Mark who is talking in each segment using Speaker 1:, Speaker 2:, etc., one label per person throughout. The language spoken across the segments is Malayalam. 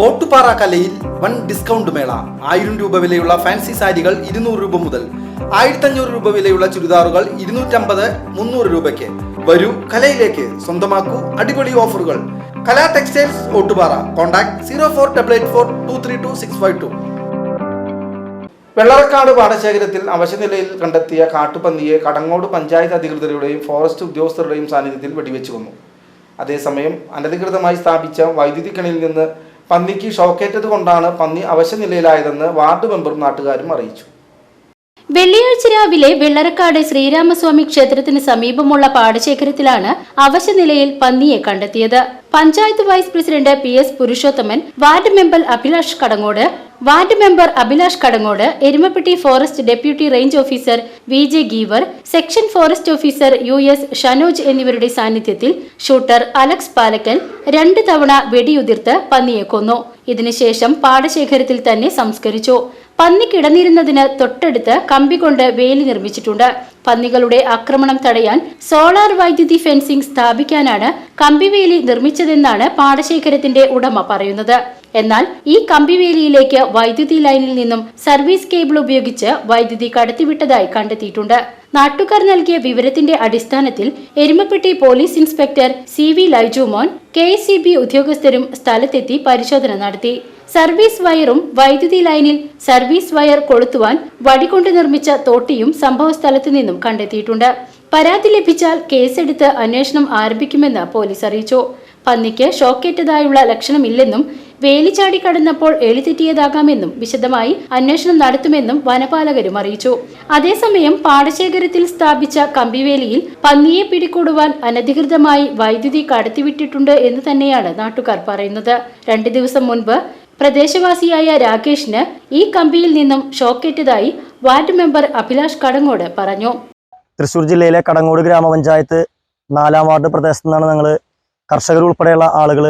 Speaker 1: ഓട്ടുപാറ കലയിൽ വൺ ഡിസ്കൗണ്ട് മേള. ആയിരം രൂപ വിലയുള്ള ഫാൻസി സാരികൾ ഇരുന്നൂറ് രൂപ മുതൽ ആയിരത്തഞ്ഞൂറ് രൂപ വിലയുള്ള ചുരിദാറുകൾ ഇരുന്നൂറ്റമ്പത് മുന്നൂറ് രൂപയ്ക്ക്. വരൂ കലയിലേക്ക്. സ്വന്തമാക്കൂ അടിപൊളി ഓഫറുകൾ. Kala textiles Ottupara. Contact zero four double eight four two three two six five two. Vellarakkad പാടശേഖരത്തിൽ അവശനിലയിൽ കണ്ടെത്തിയ കാട്ടുപന്നിയെ കടങ്ങോട് പഞ്ചായത്ത് അധികൃതരുടെയും ഫോറസ്റ്റ് ഉദ്യോഗസ്ഥരുടെയും സാന്നിധ്യത്തിൽ വെടിവെച്ചു കൊന്നു. അതേസമയം അനധികൃതമായി സ്ഥാപിച്ച വൈദ്യുതി കണിയിൽ നിന്ന് പന്നിക്ക് ഷോക്കേറ്റത് കൊണ്ടാണ് പന്നി അവശനിലയിലായതെന്ന് വാർഡ് മെമ്പറും നാട്ടുകാരും അറിയിച്ചു.
Speaker 2: വെള്ളിയാഴ്ച രാവിലെ വെള്ളറക്കാട് ശ്രീരാമസ്വാമി ക്ഷേത്രത്തിന് സമീപമുള്ള പാടശേഖരത്തിലാണ് അവശനിലയിൽ പന്നിയെ കണ്ടെത്തിയത്. Panchayat vice president P S Purushothaman ward member Abhilash Kadangode ward member Abhilash Kadangode Erumapetty forest deputy range officer V J Geevar section forest officer U S Shanoj എന്നിവരുടെ സാന്നിധ്യത്തിൽ ഷൂട്ടർ അലക്സ് പാലക്കൽ രണ്ട് തവണ വെടിയുതിർത്ത് പന്നിയെ കൊന്നു. ഇതിനുശേഷം പാടശേഖരത്തിൽ തന്നെ സംസ്കരിച്ചു. പന്നി കിടന്നിരുന്നതിന് തൊട്ടടുത്ത് കമ്പി കൊണ്ട് വേലി നിർമ്മിച്ചിട്ടുണ്ട്. പന്നികളുടെ ആക്രമണം തടയാൻ സോളാർ വൈദ്യുതി ഫെൻസിംഗ് സ്ഥാപിക്കാനാണ് കമ്പിവേലി നിർമ്മിച്ചതെന്നാണ് പാടശേഖരത്തിന്റെ ഉടമ പറയുന്നത്. എന്നാൽ ഈ കമ്പിവേലിയിലേക്ക് വൈദ്യുതി ലൈനിൽ നിന്നും സർവീസ് കേബിൾ ഉപയോഗിച്ച് വൈദ്യുതി കടത്തിവിട്ടതായി കണ്ടെത്തിയിട്ടുണ്ട്. നാട്ടുകാർ നൽകിയ വിവരത്തിന്റെ അടിസ്ഥാനത്തിൽ Erumapetty police inspector C V Laijumon K C B ഉദ്യോഗസ്ഥരും സ്ഥലത്തെത്തി പരിശോധന നടത്തി. സർവീസ് വയറും വൈദ്യുതി ലൈനിൽ സർവീസ് വയർ കൊളുത്തുവാൻ വടികൊണ്ട് നിർമ്മിച്ച തോട്ടിയും സംഭവസ്ഥലത്തു നിന്നും കണ്ടെത്തിയിട്ടുണ്ട്. പരാതി ലഭിച്ചാൽ കേസെടുത്ത് അന്വേഷണം ആരംഭിക്കുമെന്ന് പോലീസ് അറിയിച്ചു. പന്നിക്ക് ഷോക്കേറ്റതായുള്ള ലക്ഷണമില്ലെന്നും വേലിച്ചാടി കടന്നപ്പോൾ എളിതെറ്റിയതാകാമെന്നും വിശദമായി അന്വേഷണം നടത്തുമെന്നും വനപാലകരും അറിയിച്ചു. അതേസമയം പാടശേഖരത്തിൽ സ്ഥാപിച്ച കമ്പിവേലിയിൽ പന്നിയെ പിടികൂടുവാൻ അനധികൃതമായി വൈദ്യുതി കടത്തിവിട്ടിട്ടുണ്ട് എന്ന് തന്നെയാണ് നാട്ടുകാർ പറയുന്നത്. രണ്ടു ദിവസം മുൻപ് പ്രദേശവാസിയായ രാകേഷിന് ഈ കമ്പിയിൽ നിന്നും ഷോക്കേറ്റതായി വാർഡ് മെമ്പർ അഭിലാഷ് കടങ്ങോട് പറഞ്ഞു.
Speaker 3: തൃശൂർ ജില്ലയിലെ കടങ്ങോട് ഗ്രാമപഞ്ചായത്ത് നാലാം വാർഡ് പ്രദേശത്തു നിന്നാണ് ഞങ്ങൾ കർഷകർ ഉൾപ്പെടെയുള്ള ആളുകൾ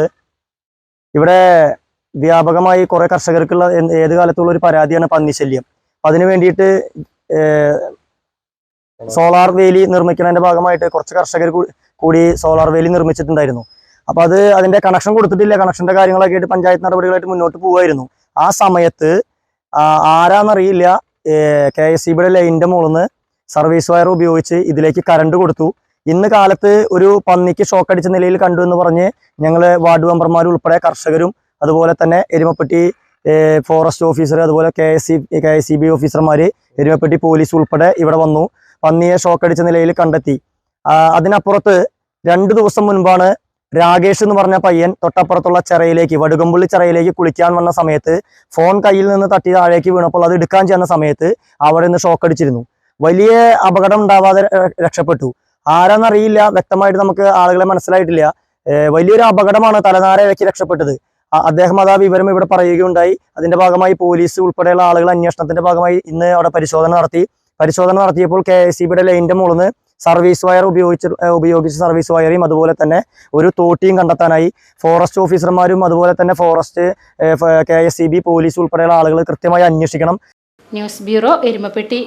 Speaker 3: ഇവിടെ വ്യാപകമായി കുറേ കർഷകർക്കുള്ള ഏത് കാലത്തുള്ള ഒരു പരാതിയാണ് പന്നിശല്യം അപ്പം അതിന് വേണ്ടിയിട്ട് സോളാർ വേലി നിർമ്മിക്കുന്നതിന്റെ ഭാഗമായിട്ട് കുറച്ച് കർഷകർ കൂടി സോളാർ വേലി നിർമ്മിച്ചിട്ടുണ്ടായിരുന്നു. അപ്പോൾ അത് അതിന്റെ കണക്ഷൻ കൊടുത്തിട്ടില്ല. കണക്ഷന്റെ കാര്യങ്ങളൊക്കെ ആയിട്ട് പഞ്ചായത്ത് നടപടികളായിട്ട് മുന്നോട്ട് പോകുമായിരുന്നു ആ സമയത്ത് ആരാന്നറിയില്ല കെ എസ് സിബിയുടെ ലൈനിന്റെ മുകളിൽ നിന്ന് സർവീസ് വയർ ഉപയോഗിച്ച് ഇതിലേക്ക് കറണ്ട് കൊടുത്തു. ഇന്ന് കാലത്ത് ഒരു പന്നിക്ക് ഷോക്ക് അടിച്ച നിലയിൽ കണ്ടു എന്ന് പറഞ്ഞ് ഞങ്ങൾ വാർഡ് മെമ്പർമാർ ഉൾപ്പെടെ കർഷകരും അതുപോലെ തന്നെ എരുമപ്പെട്ടി ഫോറസ്റ്റ് ഓഫീസർ അതുപോലെ K S C K S C B ഓഫീസർമാർ എരുമപ്പെട്ടി പോലീസ് ഉൾപ്പെടെ ഇവിടെ വന്നു. പന്നിയെ ഷോക്ക് അടിച്ച നിലയിൽ കണ്ടെത്തി. അതിനപ്പുറത്ത് രണ്ട് ദിവസം മുൻപാണ് രാകേഷ് എന്ന് പറഞ്ഞ പയ്യൻ തൊട്ടപ്പുറത്തുള്ള ചിറയിലേക്ക് വടുകമ്പുള്ളി ചിറയിലേക്ക് കുളിക്കാൻ വന്ന സമയത്ത് ഫോൺ കയ്യിൽ നിന്ന് തട്ടി താഴേക്ക് വീണപ്പോൾ അത് എടുക്കാൻ ചെന്ന സമയത്ത് അവിടെ നിന്ന് ഷോക്ക് അടിച്ചിരുന്നു. വലിയ അപകടം ഉണ്ടാവാതെ രക്ഷപ്പെട്ടു. ആരാന്നറിയില്ല വ്യക്തമായിട്ട് നമുക്ക് ആളുകളെ മനസ്സിലായിട്ടില്ല. വലിയൊരു അപകടമാണ് തലനാരയ്ക്ക് രക്ഷപ്പെട്ടത്. അദ്ദേഹം അത് വിവരം ഇവിടെ പറയുകയുണ്ടായി. അതിന്റെ ഭാഗമായി പോലീസ് ഉൾപ്പെടെയുള്ള ആളുകൾ അന്വേഷണത്തിന്റെ ഭാഗമായി ഇന്ന് അവിടെ പരിശോധന നടത്തി. പരിശോധന നടത്തിയപ്പോൾ കെ എസ് സി ബിയുടെ മുകളിൽ സർവീസ് വയർ ഉപയോഗിച്ച് ഉപയോഗിച്ച് സർവീസ് വയറേയും അതുപോലെ തന്നെ ഒരു തോട്ടിയും കണ്ടെത്താനായി ഫോറസ്റ്റ് ഓഫീസർമാരും അതുപോലെ തന്നെ forest K S C B police ഉൾപ്പെടെയുള്ള ആളുകൾ കൃത്യമായി അന്വേഷിക്കണം.
Speaker 2: News bureau Erumapetty.